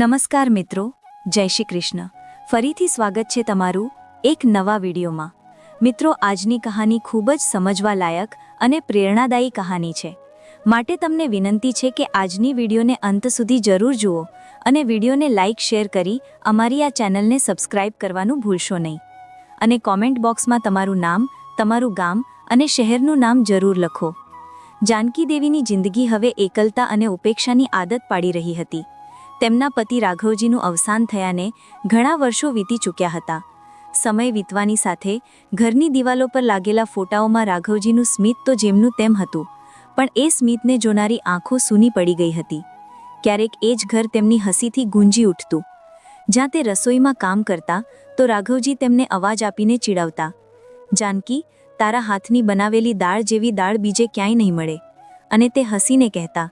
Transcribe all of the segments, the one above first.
નમસ્કાર મિત્રો, જય શ્રી કૃષ્ણ. ફરીથી સ્વાગત છે તમારું એક નવા વિડીયોમાં. મિત્રો, આજની કહાની ખૂબ જ સમજવા લાયક અને પ્રેરણાદાયી કહાની છે. માટે તમને વિનંતી છે કે આજની વિડીયોને અંત સુધી જરૂર જુઓ અને વિડીયોને લાઇક, શેર કરી અમારી આ ચેનલને સબસ્ક્રાઇબ કરવાનું ભૂલશો નહીં. અને કોમેન્ટ બોક્સમાં તમારું નામ, તમારું ગામ અને શહેરનું નામ જરૂર લખો. જાનકી દેવીની જિંદગી હવે એકલતા અને ઉપેક્ષાની આદત પાડી રહી હતી. તેમના પતિ રાઘવજીનું અવસાન થયાને ઘણા વર્ષો વીતી ચૂક્યા હતા. સમય વીતવાની સાથે ઘરની દિવાલો પર લાગેલા ફોટાઓમાં રાઘવજીનું સ્મિત તો જેમનું તેમ હતું, પણ એ સ્મિતને જોનારી આંખો સૂની પડી ગઈ હતી. ક્યારેક એ જ ઘર તેમની હસીથી ગુંજી ઉઠતું. જ્યાં તે રસોઈમાં કામ કરતા, તો રાઘવજી તેમને અવાજ આપીને ચીડવતા, જાનકી, તારા હાથની બનાવેલી દાળ જેવી દાળ બીજે ક્યાંય નહીં મળે. અને તે હસીને કહેતા,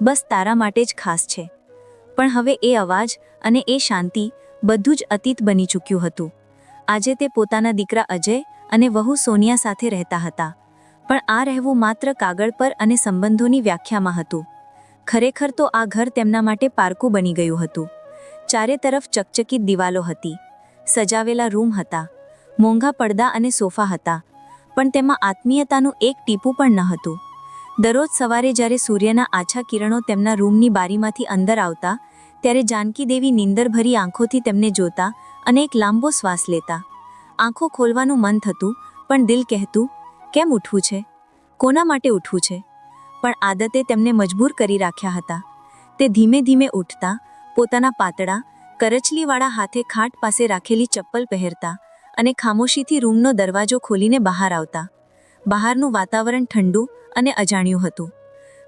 બસ તારા માટે જ ખાસ છે. પણ હવે એ અવાજ અને એ શાંતિ બધું જ અતીત બની ચૂક્યું હતું. આજે તે પોતાના દીકરા અજય અને વહુ સોનિયા સાથે રહેતા હતા. પણ આ રહેવું માત્ર કાગળ પર અને સંબંધોની વ્યાખ્યામાં હતું. ખરેખર તો આ ઘર તેમના માટે પારકું બની ગયું હતું. ચારે તરફ ચકચકિત દિવાલો હતી. સજાવેલા રૂમ હતા. મોંઘા પડદા અને સોફા હતા. પણ તેમાં આત્મીયતાનું એક ટીપું પણ ન હતું. દરરોજ સવારે જ્યારે સૂર્યના આછા કિરણો તેમના રૂમની બારીમાંથી અંદર આવતા, ત્યારે જાનકી દેવી નીંદરભરી આંખોથી તેમને જોતા અને એક લાંબો શ્વાસ લેતા. આંખો ખોલવાનું મન થતું, પણ દિલ કહેતું, કેમ ઉઠવું છે? કોના માટે ઉઠવું છે? પણ આદતે તેમને મજબૂર કરી રાખ્યા હતા. તે ધીમે ધીમે ઉઠતા, પોતાના પાતળા, કરચલીવાળા હાથે ખાટ પાસે રાખેલી ચપ્પલ પહેરતા અને ખામોશીથી રૂમનો દરવાજો ખોલીને બહાર આવતા. બહારનું વાતાવરણ ઠંડુ અને અજાણ્યું હતું.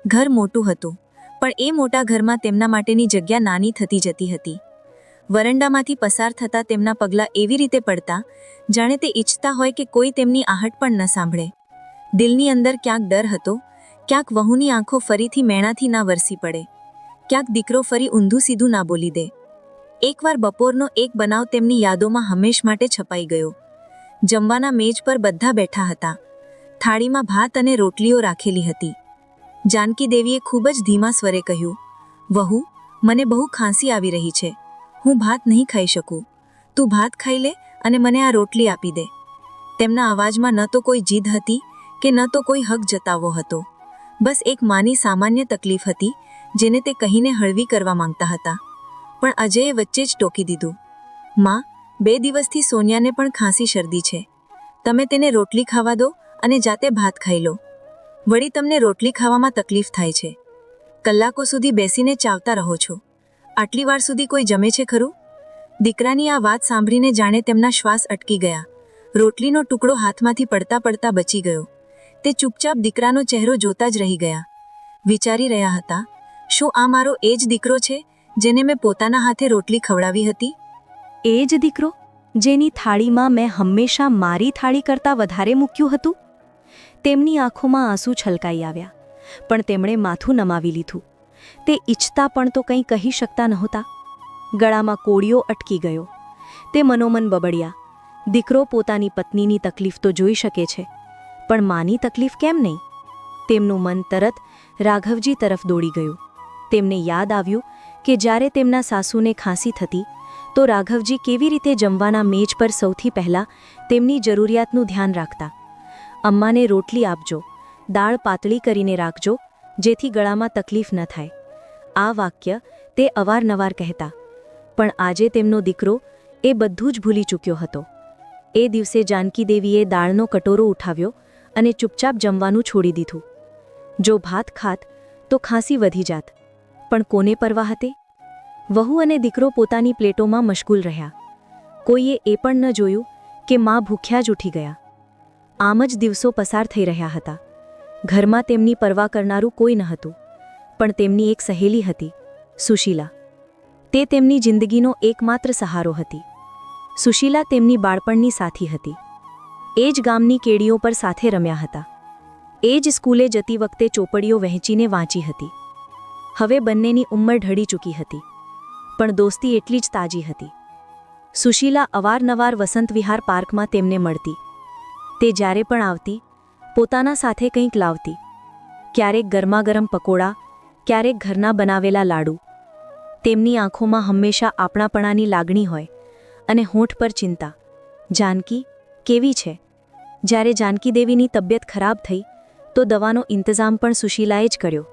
ઘર મોટું હતું, પણ એ મોટા ઘરમાં તેમના માટેની જગ્યા નાની થતી જતી હતી. વરંડામાંથી પસાર થતા તેમના પગલાં એવી રીતે પડતા, જાણે તે ઈચ્છતા હોય કે કોઈ તેમની આહટ પણ ન સાંભળે. દિલની અંદર ક્યાંક ડર હતો, ક્યાંક વહુની આંખો ફરીથી મેણાથી ના વરસી પડે, ક્યાંક દીકરો ફરી ઊંધું સીધું ના બોલી દે. એકવાર બપોરનો એક બનાવ તેમની યાદોમાં હંમેશ માટે છપાઈ ગયો. જમવાના મેજ પર બધા બેઠા હતા. થાળીમાં ભાત અને રોટલીઓ રાખેલી હતી. જાનકી દેવીએ ખૂબ જ ધીમા સ્વરે કહ્યું, વહુ, મને બહુ ખાંસી આવી રહી છે. હું ભાત નહીં ખાઈ શકું. તું ભાત ખાઈ લે અને મને આ રોટલી આપી દે. તેમના અવાજમાં ન તો કોઈ જીદ હતી કે ન તો કોઈ હક જતાવો હતો. બસ એક માની સામાન્ય તકલીફ હતી, જેને તે કહીને હળવી કરવા માંગતા હતા. પણ અજયે વચ્ચે જ ટોકી દીધું, માં, બે દિવસથી સોનિયાને પણ ખાંસી શરદી છે. તમે તેને રોટલી ખાવા દો અને જાતે ભાત ખાઈ લો. વળી તમને રોટલી ખાવામાં તકલીફ થાય છે. કલાકો સુધી બેસીને ચાવતા રહો છો. આટલી વાર સુધી કોઈ જમે છે ખરું? દીકરાની આ વાત સાંભળીને જાણે તેમના શ્વાસ અટકી ગયા. રોટલીનો ટુકડો હાથમાંથી પડતા પડતા બચી ગયો. તે ચૂપચાપ દીકરાનો ચહેરો જોતા જ રહી ગયા. વિચારી રહ્યા હતા, શું આ મારો એ જ દીકરો છે, જેને મેં પોતાના હાથે રોટલી ખવડાવી હતી? એ જ દીકરો, જેની થાળીમાં મેં હંમેશા મારી થાળી કરતાં વધારે મૂક્યું હતું? તેમની આંખોમાં આંસુ છલકાઈ આવ્યા, પણ તેમણે માથું નમાવી લીધું. તે ઈચ્છતા પણ તો કંઈ કહી શકતા નહોતા. ગળામાં કોળિયો અટકી ગયો. તે મનોમન બબડ્યા. દીકરો પોતાની પત્નીની તકલીફ તો જોઈ શકે છે, પણ માની તકલીફ કેમ નહીં? તેમનું મન તરત રાઘવજી તરફ દોડી ગયું. તેમને યાદ આવ્યું કે જ્યારે તેમના સાસુને ખાંસી થતી, તો રાઘવજી કેવી રીતે જમવાના મેજ પર સૌથી પહેલાં તેમની જરૂરિયાતનું ધ્યાન રાખતા. અમ્માને રોટલી આપજો, દાળ પાતળી કરીને રાખજો, જેથી ગળામાં તકલીફ ન થાય. આ વાક્ય તે અવારનવાર કહેતા. પણ આજે તેમનો દીકરો એ બધું જ ભૂલી ચૂક્યો હતો. એ દિવસે જાનકી દેવીએ દાળનો કટોરો ઉઠાવ્યો અને ચૂપચાપ જમવાનું છોડી દીધું. જો ભાત ખાત, તો ખાંસી વધી જાત. પણ કોને પરવા હતી? વહુ અને દીકરો પોતાની પ્લેટોમાં મશગુલ રહ્યા. કોઈએ એ પણ ન જોયું કે માં ભૂખ્યા જ ઉઠી ગયા. આમ જ દિવસો પસાર થઈ રહ્યા હતા. ઘરમાં તેમની પરવા કરનારું કોઈ ન હતું, પણ તેમની એક સહેલી હતી, સુશીલા. તે તેમની જિંદગીનો એકમાત્ર સહારો હતી. સુશીલા તેમની બાળપણની સાથી હતી. એ જ ગામની કેડીઓ પર સાથે રમ્યા હતા. એ જ સ્કૂલે જતી વખતે ચોપડીઓ વહેંચીને વાંચી હતી. હવે બંનેની ઉંમર ઢળી ચૂકી હતી, પણ દોસ્તી એટલી જ તાજી હતી. સુશીલા અવારનવાર વસંત વિહાર પાર્કમાં તેમને મળતી તે જ્યારે પણ આવતી, પોતાના સાથે કંઈક લાવતી. ક્યારેક ગરમાગરમ પકોડા, ક્યારેક ઘરના બનાવેલા લાડુ. તેમની આંખોમાં હંમેશા આપણાપણાની લાગણી હોય અને હોઠ પર ચિંતા. જાનકી, કેવી છે? જ્યારે જાનકી દેવીની તબિયત ખરાબ થઈ, તો દવાનો ઇંતજામ પણ સુશીલાએ જ કર્યો.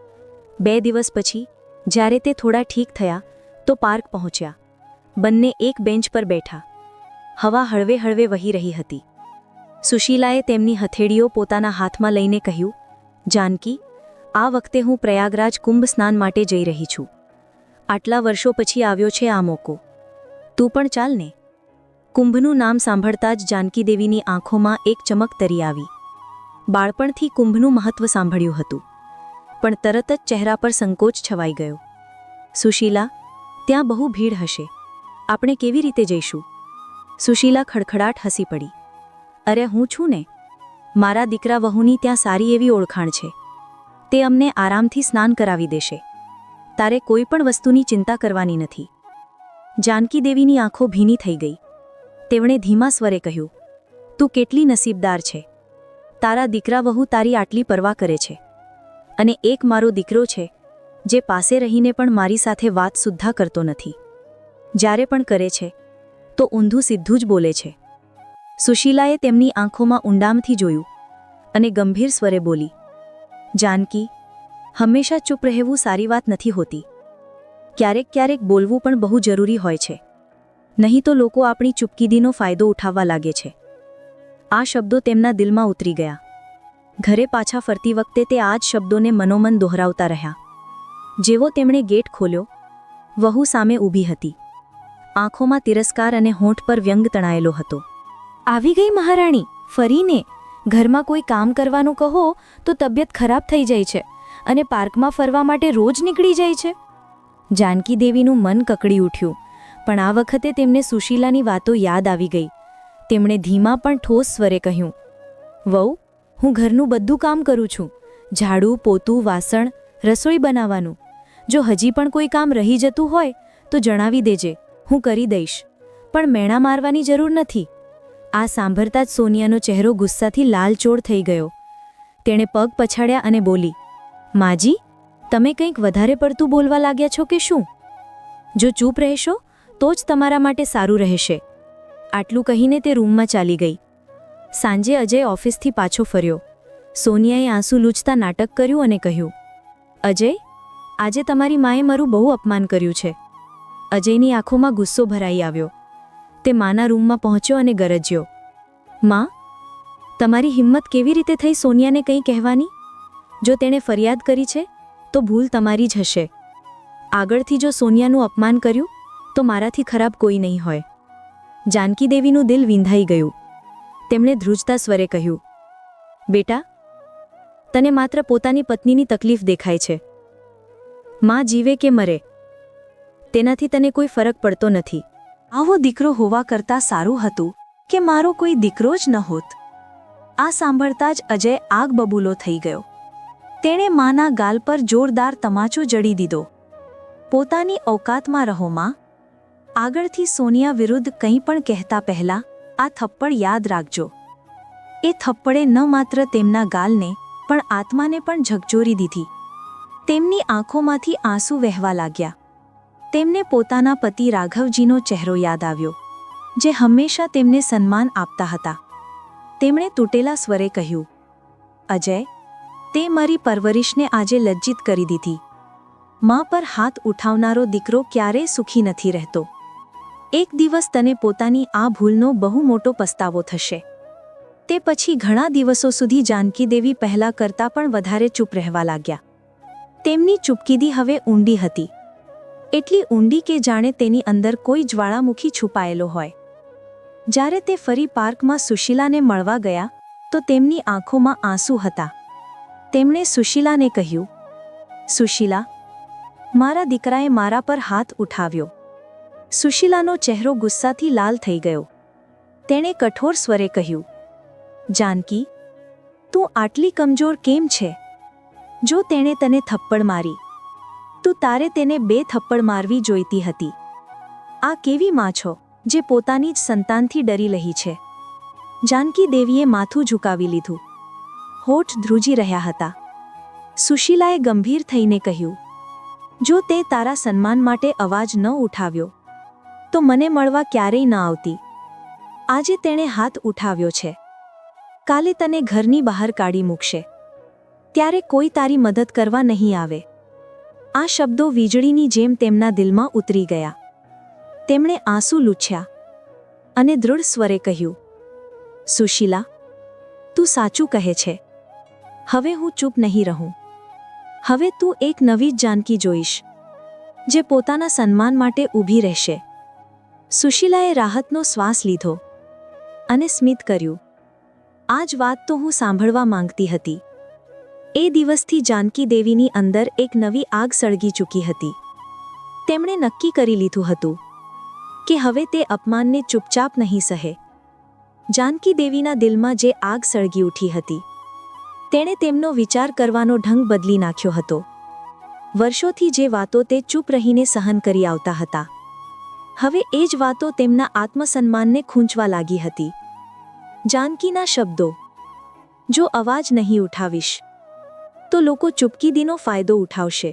બે દિવસ પછી, જ્યારે તે થોડા ઠીક થયા, તો પાર્ક પહોંચ્યા. બંને એક બેન્ચ પર બેઠા. હવા હળવે હળવે વહી રહી હતી. સુશીલાએ તેમની હથેળીઓ પોતાના હાથમાં લઈને કહ્યું, જાનકી, આ વખતે હું પ્રયાગરાજ કુંભ સ્નાન માટે જઈ રહી છું. આટલા વર્ષો પછી આવ્યો છે આ મોકો. તું પણ ચાલ ને. કુંભનું નામ સાંભળતા જ જાનકી દેવીની આંખોમાં એક ચમક તરી આવી. બાળપણથી કુંભનું મહત્વ સાંભળ્યું હતું. પણ તરત જ ચહેરા પર સંકોચ છવાઈ ગયો. સુશીલા, ત્યાં બહુ ભીડ હશે. આપણે કેવી રીતે જઈશું? સુશીલા ખડખડાટ હસી પડી. અરે હું છું ને? મારા દીકરા વહુની ત્યાં સારી એવી ઓળખાણ છે. તે અમને આરામથી સ્નાન કરાવી દેશે. તારે કોઈ પણ વસ્તુની ચિંતા કરવાની નથી. જાનકી દેવીની આંખો ભીની થઈ ગઈ. તેમણે ધીમા સ્વરે કહ્યું, તું કેટલી નસીબદાર છે. તારા દીકરા વહુ તારી આટલી પરવા કરે છે. અને એક મારો દીકરો છે, જે પાસે રહીને પણ મારી સાથે વાત સુદ્ધા કરતો નથી. જ્યારે પણ કરે છે, તો ઊંધું સીધું જ બોલે છે. સુશીલાએ તેમની આંખોમાં ઊંડામથી જોયું અને ગંભીર સ્વરે બોલી, જાનકી, હંમેશા ચૂપ રહેવું સારી વાત નથી હોતી. ક્યારેક ક્યારેક બોલવું પણ બહુ જરૂરી હોય છે. નહીં તો લોકો આપણી ચૂપકીદીનો ફાયદો ઉઠાવવા લાગે છે. આ શબ્દો તેમના દિલમાં ઉતરી ગયા. ઘરે પાછા ફરતી વખતે તે આ જ શબ્દોને મનોમન દોહરાવતા રહ્યા. જેવો તેમણે ગેટ ખોલ્યો, વહુ સામે ઊભી હતી. આંખોમાં તિરસ્કાર અને હોઠ પર વ્યંગ તણાયેલો હતો. આવી ગઈ મહારાણી. ફરીને ઘરમાં કોઈ કામ કરવાનું કહો તો તબિયત ખરાબ થઈ જાય છે અને પાર્કમાં ફરવા માટે રોજ નીકળી જાય છે. જાનકી દેવીનું મન કકડી ઉઠ્યું, પણ આ વખતે તેમને સુશીલાની વાતો યાદ આવી ગઈ. તેમણે ધીમા પણ ઠોસ સ્વરે કહ્યું, વહુ, હું ઘરનું બધું કામ કરું છું. ઝાડુ, પોતું, વાસણ, રસોઈ બનાવવાનું. જો હજી પણ કોઈ કામ રહી જતું હોય તો જણાવી દેજે, હું કરી દઈશ. પણ મેણા મારવાની જરૂર નથી. આ સાંભળતા જ સોનિયાનો ચહેરો ગુસ્સાથી લાલચોળ થઈ ગયો. તેણે પગ પછાડ્યા અને બોલી, માજી, તમે કંઈક વધારે પડતું બોલવા લાગ્યા છો કે શું? જો ચૂપ રહેશો, તો જ તમારા માટે સારું રહેશે. આટલું કહીને તે રૂમમાં ચાલી ગઈ. સાંજે અજય ઓફિસથી પાછો ફર્યો. સોનિયાએ આંસુ લૂછતા નાટક કર્યું અને કહ્યું, અજય, આજે તમારી માએ મારું બહુ અપમાન કર્યું છે. અજયની આંખોમાં ગુસ્સો ભરાઈ આવ્યો. તે માના રૂમમાં પહોંચ્યો અને ગરજ્યો. માં, તમારી હિંમત કેવી રીતે થઈ સોનિયાને કંઈ કહેવાની? જો તેણે ફરિયાદ કરી છે, તો ભૂલ તમારી જ હશે. આગળથી જો સોનિયાનું અપમાન કર્યું, તો મારાથી ખરાબ કોઈ નહીં હોય. જાનકી દેવીનું દિલ વિંધાઈ ગયું. તેમણે ધ્રુજતા સ્વરે કહ્યું, બેટા, તને માત્ર પોતાની પત્નીની તકલીફ દેખાય છે. માં જીવે કે મરે, તેનાથી તને કોઈ ફરક પડતો નથી. આવો દીકરો હોવા કરતાં સારું હતું કે મારો કોઈ દીકરો જ ન હોત આ સાંભળતા જ અજય આગ બબૂલો થઈ ગયો. તેણે માના ગાલ પર જોરદાર તમાચો જડી દીધો. પોતાની ઔકાતમાં રહો, માં. આગળથી સોનિયા વિરુદ્ધ કંઈ પણ કહેતા પહેલા આ થપ્પડ યાદ રાખજો. એ થપ્પડે ન માત્ર તેમના ગાલને, પણ આત્માને પણ ઝકઝોરી દીધી. તેમની આંખોમાંથી આંસુ વહેવા લાગ્યા. તેમને પોતાના પતિ રાઘવજીનો ચહેરો યાદ આવ્યો, જે હંમેશા તેમને સન્માન આપતા હતા. તેમણે તૂટેલા સ્વરે કહ્યું, અજય, તે મારી પરવરિશને આજે લજ્જિત કરી દીધી. મા પર હાથ ઉઠાવનારો દીકરો ક્યારેય સુખી નથી રહેતો. એક દિવસ તને પોતાની આ ભૂલનો બહુ મોટો પસ્તાવો થશે. તે પછી ઘણા દિવસો સુધી જાનકી દેવી પહેલા કરતાં પણ વધારે ચૂપ રહેવા લાગ્યા. તેમની ચૂપકીદી હવે ઊંડી હતી. એટલી ઊંડી કે જાણે તેની અંદર કોઈ જ્વાળામુખી છુપાયેલો હોય. જ્યારે તે ફરી પાર્કમાં સુશીલાને મળવા ગયા, તો તેમની આંખોમાં આંસુ હતા. તેમણે સુશીલાને કહ્યું, સુશીલા, મારા દીકરાએ મારા પર હાથ ઉઠાવ્યો. સુશીલાનો ચહેરો ગુસ્સાથી લાલ થઈ ગયો. તેણે કઠોર સ્વરે કહ્યું, જાનકી, તું આટલી કમજોર કેમ છે? જો તેણે તને થપ્પડ મારી તું તારે તેને બે થપ્પડ મારવી જોઈતી હતી. આ કેવી માં છો, જે પોતાની જ સંતાનથી ડરી રહી છે? જાનકી દેવીએ માથું ઝુકાવી લીધું. હોઠ ધ્રુજી રહ્યા હતા. સુશીલાએ ગંભીર થઈને કહ્યું, જો તે તારા સન્માન માટે અવાજ ન ઉઠાવ્યો, તો મને મળવા ક્યારેય ન આવતી. આજે તેણે હાથ ઉઠાવ્યો છે. કાલે તને ઘરની બહાર કાઢી મૂકશે. ત્યારે કોઈ તારી મદદ કરવા નહીં આવે. આ શબ્દો વીજળીની જેમ તેમના દિલમાં ઉતરી ગયા. તેમણે આંસુ લૂછ્યા અને દૃઢ સ્વરે કહ્યું, સુશીલા, તું સાચું કહે છે. હવે હું ચૂપ નહીં રહું. હવે તું એક નવી જ જાનકી જોઈશ, જે પોતાના સન્માન માટે ઊભી રહેશે. સુશીલાએ રાહતનો શ્વાસ લીધો અને સ્મિત કર્યું, આ જ વાત તો હું સાંભળવા માંગતી હતી. એ દિવસથી જાનકી દેવીની અંદર એક નવી આગ સળગી ચૂકી હતી. તેમણે નક્કી કરી લીધું હતું કે હવે તે અપમાનને ચૂપચાપ નહીં સહે. જાનકી દેવીના દિલમાં જે આગ સળગી ઉઠી હતી, તેણે તેમનો વિચાર કરવાનો ઢંગ બદલી નાખ્યો હતો. વર્ષોથી જે વાતો તે ચૂપ રહીને સહન કરી આવતા હતા, હવે એ જ વાતો તેમના આત્મસન્માનને ખૂંચવા લાગી હતી. જાનકીના શબ્દો, જો અવાજ નહીં ઉઠાવીશ તો લોકો ચૂપકીદીનો ફાયદો ઉઠાવશે.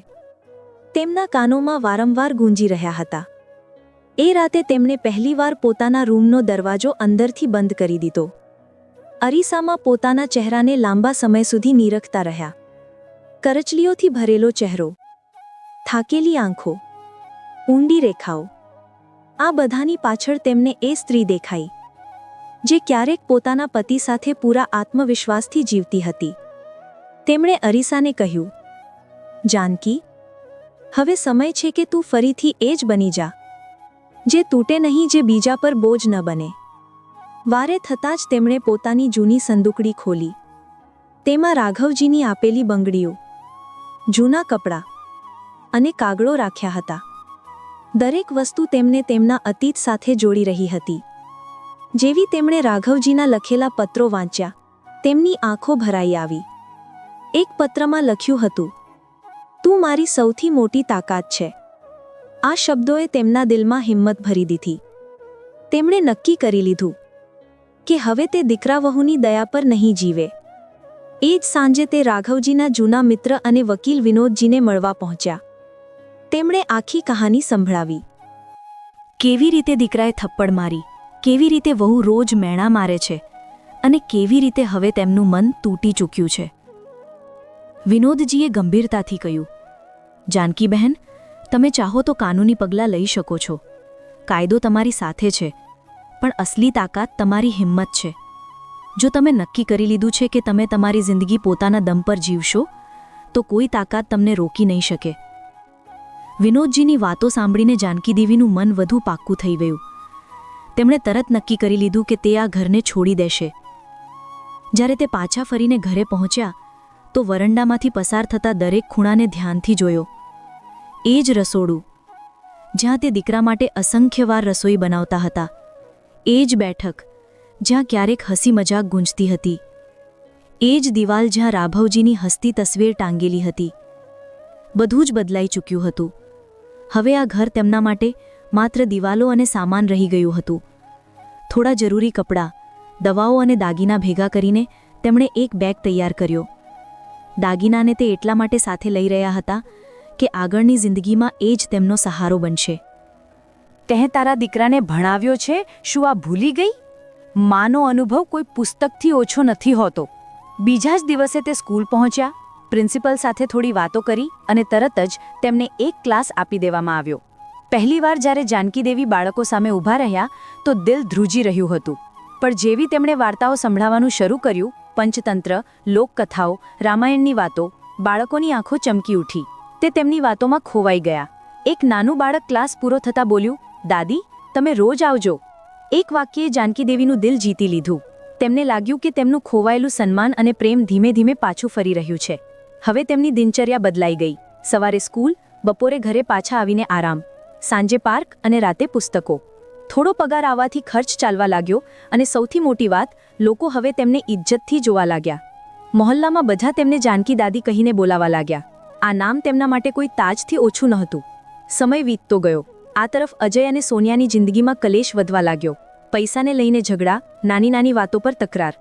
તેમના કાનોમાં વારંવાર ગુંજી રહ્યા હતા. એ રાતે તેમણે પહેલીવાર પોતાના રૂમનો દરવાજો અંદરથી બંધ કરી દીધો. અરીસામાં પોતાના ચહેરાને લાંબા સમય સુધી નીરખતા રહ્યા. કરચલીઓથી ભરેલો ચહેરો. થાકેલી આંખો. ઊંડી રેખાઓ. આ બધાની પાછળ તેમને એ સ્ત્રી દેખાઈ, જે ક્યારેક પોતાના પતિ સાથે પૂરા આત્મવિશ્વાસથી જીવતી હતી. તેમણે અરીસાને કહ્યું, જાનકી, હવે સમય છે કે તું ફરીથી એ જ બની જા, જે તૂટે નહીં, જે બીજા પર બોજ ન બને. વારે થતાં જ તેમણે પોતાની જૂની સંદૂકડી ખોલી. તેમાં રાઘવજીની આપેલી બંગડીઓ, જૂના કપડાં અને કાગળો રાખ્યા હતા. દરેક વસ્તુ તેમને તેમના અતીત સાથે જોડી રહી હતી. જેવી તેમણે રાઘવજીના લખેલા પત્રો વાંચ્યા, તેમની આંખો ભરાઈ આવી. એક પત્રમાં લખ્યું હતું, તું મારી સૌથી મોટી તાકાત છે. આ શબ્દોએ તેમના દિલમાં હિંમત ભરી દીધી. તેમણે નક્કી કરી લીધું કે હવે તે દીકરા વહુની દયા પર નહીં જીવે. એ જ સાંજે તે રાઘવજીના જૂના મિત્ર અને વકીલ વિનોદજીને મળવા પહોંચ્યા. તેમણે આખી કહાની સંભળાવી. કેવી રીતે દીકરાએ થપ્પડ મારી, કેવી રીતે વહુ રોજ મેણા મારે છે, અને કેવી રીતે હવે તેમનું મન તૂટી ચૂક્યું છે? વિનોદજીએ ગંભીરતાથી કહ્યું, જાનકી બહેન, તમે ચાહો તો કાનૂની પગલાં લઈ શકો છો. કાયદો તમારી સાથે છે, પણ અસલી તાકાત તમારી હિંમત છે. જો તમે નક્કી કરી લીધું છે કે તમે તમારી જિંદગી પોતાના દમ પર જીવશો, તો કોઈ તાકાત તમને રોકી નહીં શકે. વિનોદજીની વાતો સાંભળીને જાનકી દેવીનું મન વધુ પાક્કું થઈ ગયું. તેમણે તરત નક્કી કરી લીધું કે તે આ ઘરને છોડી દેશે. જ્યારે તે પાછા ફરીને ઘરે પહોંચ્યા તો વરંડામાંથી પસાર થતા દરેક ખૂણાને ધ્યાનથી જોયો. એ જ રસોડું. જ્યાં તે દીકરા માટે અસંખ્યવાર રસોઈ બનાવતા હતા. એ જ બેઠક, જ્યાં ક્યારેક હસી મજાક ગુંજતી હતી. એ જ દિવાલ જ્યાં રાઘવજીની હસતી તસવીર ટાંગેલી હતી. બધું જ બદલાઈ ચૂક્યું હતું. હવે આ ઘર તેમના માટે માત્ર દિવાલો અને સામાન રહી ગયું હતું. થોડા જરૂરી કપડાં, દવાઓ અને દાગીના ભેગા કરીને તેમણે એક બેગ તૈયાર કર્યો. દાગીનાને તે એટલા માટે સાથે લઈ રહ્યા હતા કે આગળની જિંદગીમાં એ જ તેમનો સહારો બનશે. તેં તારા દીકરાને ભણાવ્યો છે, શું આ ભૂલી ગઈ? માનો અનુભવ કોઈ પુસ્તકથી ઓછો નથી હોતો. બીજા જ દિવસે તે સ્કૂલ પહોંચ્યા, પ્રિન્સિપલ સાથે થોડી વાતો કરી અને તરત જ તેમને એક ક્લાસ આપી દેવામાં આવ્યો. પહેલીવાર જ્યારે જાનકી દેવી બાળકો સામે ઊભા રહ્યા, તો દિલ ધ્રુજી રહ્યું હતું. પણ જેવી તેમણે વાર્તાઓ સંભળાવવાનું શરૂ કર્યું પંચતંત્ર, લોકકથાઓ, રામાયણની વાતો બાળકોની આંખો ચમકી ઉઠી. તે તેમની વાતોમાં ખોવાઈ ગયા. એક નાનું બાળક ક્લાસ પૂરો થતાં બોલ્યું, દાદી, તમે રોજ આવજો. એક વાક્યે જાનકી દેવીનું દિલ જીતી લીધું. તેમને લાગ્યું કે તેમનું ખોવાયેલું સન્માન અને પ્રેમ ધીમે ધીમે પાછું ફરી રહ્યું છે. હવે તેમની દિનચર્યા બદલાઈ ગઈ. સવારે સ્કૂલ, બપોરે ઘરે પાછા આવીને આરામ. સાંજે પાર્ક અને રાતે પુસ્તકો. થોડો પગાર આવવાથી ખર્ચ ચાલવા લાગ્યો અને સૌથી મોટી વાત, લોકો હવે તેમને ઇજ્જતથી જોવા લાગ્યા. મોહલ્લામાં બધા તેમને જાનકી દાદી કહીને બોલાવા લાગ્યા. આ નામ તેમના માટે કોઈ તાજથી ઓછું નહોતું. સમય વીતતો ગયો. આ તરફ અજય અને સોનિયાની જિંદગીમાં કલેશ વધવા લાગ્યો. પૈસાને લઈને ઝઘડા નાની નાની વાતો પર તકરાર.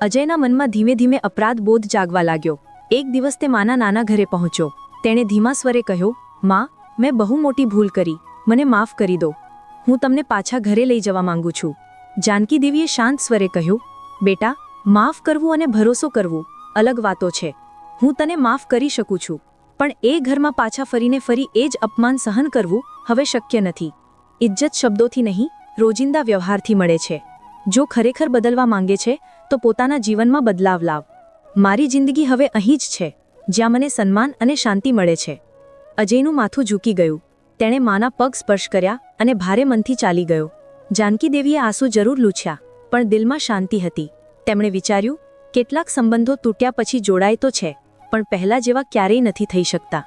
અજયના મનમાં ધીમે ધીમે અપરાધ બોધ જાગવા લાગ્યો. એક દિવસ તે માના નાના ઘરે પહોંચ્યો. તેણે ધીમા સ્વરે કહ્યું, માં, મેં બહુ મોટી ભૂલ કરી. મને માફ કરી દો. હું તમને પાછા ઘરે લઈ જવા માંગુ છું. જાનકી દેવીએ શાંત સ્વરે કહ્યું, બેટા, માફ કરવું અને ભરોસો કરવું અલગ વાતો છે. હું તને માફ કરી શકું છું, પણ એ ઘરમાં પાછા ફરીને ફરી એ જ અપમાન સહન કરવું હવે શક્ય નથી. ઇજ્જત શબ્દોથી નહીં, રોજિંદા વ્યવહારથી મળે છે. જો ખરેખર બદલવા માંગે છે, તો પોતાના જીવનમાં બદલાવ લાવ. મારી જિંદગી હવે અહીં જ છે, જ્યાં મને સન્માન અને શાંતિ મળે છે. અજયનું માથું ઝૂકી ગયું. તેણે માના પગ સ્પર્શ કર્યા અને ભારે મનથી ચાલી ગયો. જાનકી દેવીએ આંસુ જરૂર લૂછ્યા, પણ દિલમાં શાંતિ હતી. તેમણે વિચાર્યું, કેટલાક સંબંધો તૂટ્યા પછી જોડાય તો છે, પણ પહેલા જેવા ક્યારેય નથી થઈ શકતા.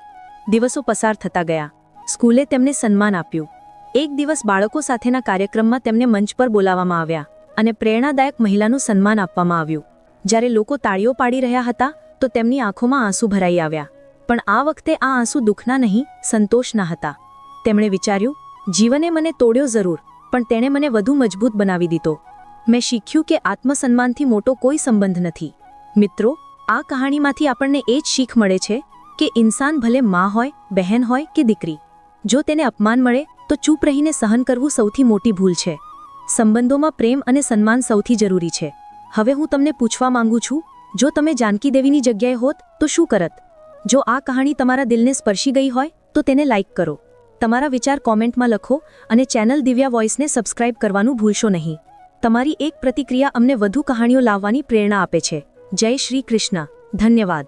દિવસો પસાર થતા ગયા. સ્કૂલે તેમને સન્માન આપ્યું. એક દિવસ બાળકો સાથેના કાર્યક્રમમાં તેમને મંચ પર બોલાવવામાં આવ્યા અને પ્રેરણાદાયક મહિલાનું સન્માન આપવામાં આવ્યું. જ્યારે લોકો તાળીઓ પાડી રહ્યા હતા, તો તેમની આંખોમાં આંસુ ભરાઈ આવ્યા. પણ આ વખતે આ આંસુ દુઃખના નહીં, સંતોષના હતા. તેમણે વિચાર્યું, જીવને મને તોડ્યો જરૂર, પણ તેણે મને વધુ મજબૂત બનાવી દીધો. મેં શીખ્યું કે આત્મસન્માનથી મોટો કોઈ સંબંધ નથી. મિત્રો, આ કહાણીમાંથી આપણને એ જ શીખ મળે છે કે ઇન્સાન ભલે માં હોય, બહેન હોય કે દીકરી, જો તેને અપમાન મળે, તો ચૂપ રહીને સહન કરવું સૌથી મોટી ભૂલ છે. સંબંધોમાં પ્રેમ અને સન્માન સૌથી જરૂરી છે. હવે હું તમને પૂછવા માંગુ છું, જો તમે જાનકી દેવીની જગ્યાએ હોત, તો શું કરત? જો આ કહાણી તમારા દિલને સ્પર્શી ગઈ હોય, તો તેને લાઇક કરો. તમારા વિચાર કોમેન્ટમાં લખો અને ચેનલ દિવ્યા વોઇસને સબસ્ક્રાઇબ કરવાનું ભૂલશો નહીં. તમારી એક પ્રતિક્રિયા અમને વધુ કહાણીઓ લાવવાની પ્રેરણા આપે છે. જય શ્રી કૃષ્ણ. ધન્યવાદ.